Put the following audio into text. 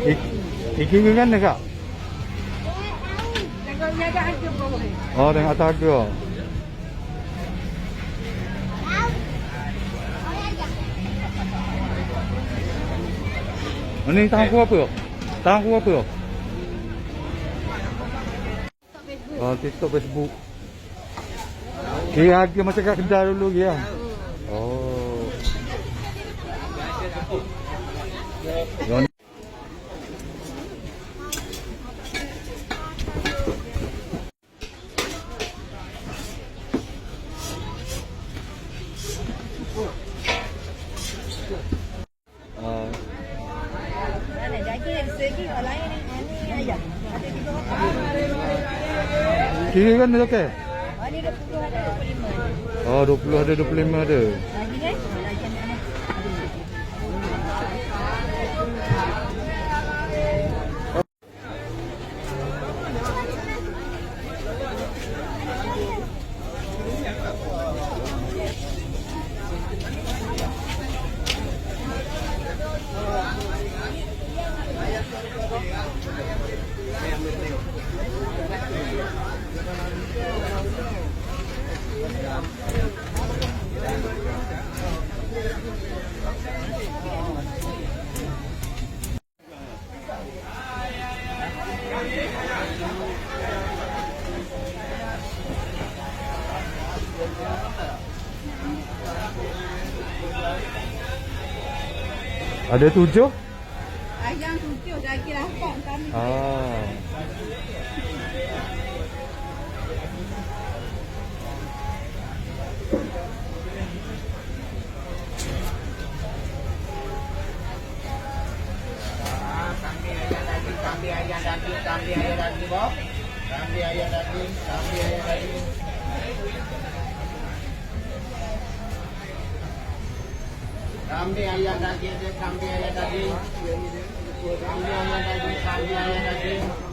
Ik, iking dekat? Tengok ni ada harga berapa ni? Oh, dengan atas harga. Ini tahu aku apa? Tahu aku apa? Oh, TikTok, Facebook. Kira harga macam kat kedai dulu ya. Oh. Yang Ah, Mana daging ada segi orang lain ni. Ini ayam. Ada tiga kira kan dia? Oh ni 20 ada 25. Oh, 20 ada 25 ada. Lagi kan? Lagi ada Ada tujuh? Ayam tujuh daging lapak kami. Ah. Ramji રામજી આયા રામજી બાપ રામજી આયા રામજી રામજી આયા રામજી રામજી આયા રામજી રામજી આયા રામજી રામજી આયા રામજી રામજી આયા રામજી